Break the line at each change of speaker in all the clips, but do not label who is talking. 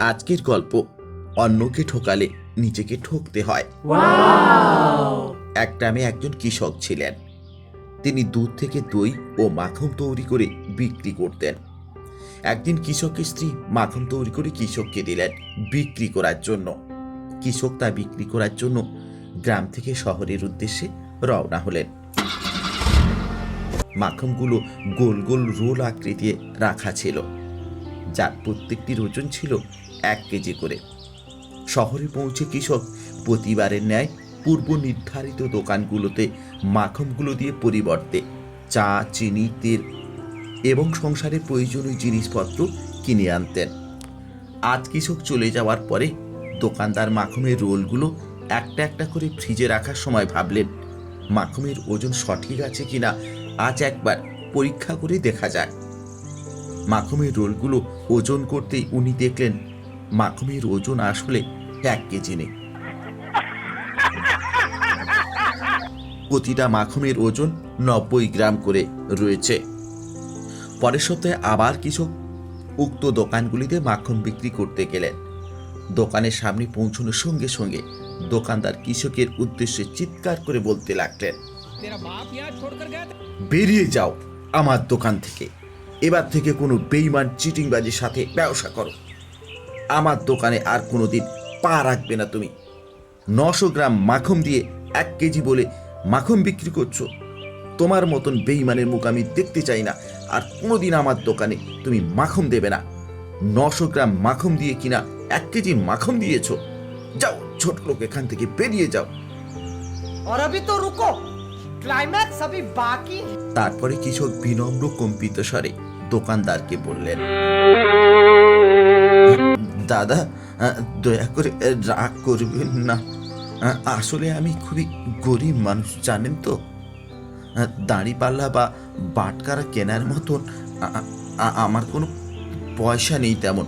আজকের গল্প, অন্যকে ঠকালে নিজেকে ঠকতে হয়। এক গ্রামে একজন কৃষক ছিলেন। তিনি দুধ থেকে দই ও মাখন তৈরি করে বিক্রি করতেন। একদিন কৃষকের স্ত্রী মাখন তৈরি করে কৃষককে দিলেন বিক্রি করার জন্য। কৃষক তা বিক্রি করার জন্য গ্রাম থেকে শহরের উদ্দেশ্যে রওনা হলেন। মাখনগুলো গোল গোল রোল আকৃতিতে রাখা ছিল। যার প্রত্যেকটির ওজন ছিল এক কেজি করে। শহরে পৌঁছে কৃষক প্রতিবারের ন্যায় পূর্ব নির্ধারিত দোকানগুলোতে মাখমগুলো দিয়ে পরিবর্তে চা, চিনি, তেল এবং সংসারের প্রয়োজনীয় জিনিসপত্র কিনে আনতেন। আজ কৃষক চলে যাওয়ার পরে দোকানদার মাখমের রোলগুলো একটা একটা করে ফ্রিজে রাখার সময় ভাবলেন মাখমের ওজন সঠিক আছে কিনা আজ একবার পরীক্ষা করে দেখা যায় মাখমের রোলগুলো ওজন করতেই উনি দেখলেন মাখনের ওজন আসলে এক কেজি নেই। প্রতিটা মাখনের ওজন নব্বই গ্রাম করে রয়েছে। পরের সপ্তাহে আবার কিছু উক্ত দোকানগুলিতে মাখন বিক্রি করতে গেলেন। দোকানের সামনে পৌঁছানোর সঙ্গে সঙ্গে দোকানদার কৃষকের উদ্দেশ্যে চিৎকার করে বলতে লাগলেন বেরিয়ে যাও আমার দোকান থেকে। এবার থেকে কোনো বেইমান চিটিংবাজির সাথে ব্যবসা করো। আমার দোকানে আর কোনো দিন পা রাখবে না তুমি নশো গ্রাম মাখন দিয়ে এক কেজি বলে মাখন বিক্রি করছো তোমার মতন বেইমানের মুখ আমি দেখতে চাই না আর কোনোদিন আমার দোকানে তুমি মাখন দেবে না নশো গ্রাম মাখন দিয়ে কিনা এক কেজি মাখন দিয়েছো যাও ছোট লোক এখান থেকে বেরিয়ে যাও
और अभी तो रुको क्लाइमैक्स अभी बाकी है
তারপরে কৃষক বিনম্র কম্পিত স্বরে দোকানদারকে বললেন দাদা দয়া করে রাগ করবেন না। আসলে আমি খুবই গরিব মানুষ, জানেন তো? দাঁড়িপাল্লা বা বাটকারা কেনার মতন আমার কোনো পয়সা নেই তেমন।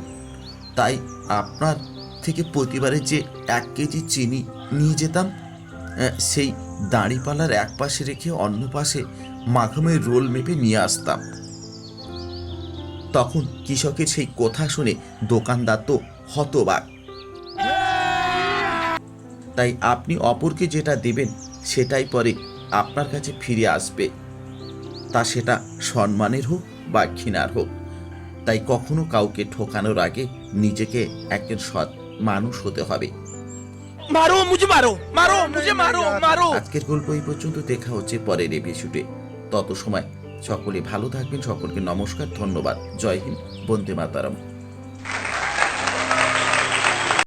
তাই আপনার থেকে প্রতিবারে যে এক কেজি চিনি নিয়ে যেতাম সেই দাঁড়িপাল্লার এক পাশে রেখে অন্য পাশে মাখমের রোল মেপে নিয়ে আসতাম। তখন কৃষকের সেই কথা শুনে দোকানদার তো হতবাক। তাই আপনি অপরকে যেটা দেবেন সেটাই পরে আপনার কাছে ফিরে আসবে। তা সেটা সম্মানের হোক বা ঘৃণার হোক। তাই কখনো কাউকে ঠোকানোর আগে নিজেকে একজন সৎ মানুষ হতে হবে।
মারো মুঝে মারো মারো মুঝে মারো মারো।
আজকের গল্প এই পর্যন্ত দেখা হচ্ছে পরের এপিসোডে তত সময় সকলে ভালো থাকবেন সকলকে নমস্কার ধন্যবাদ। জয় হিন্দ বন্দে মাতারাম।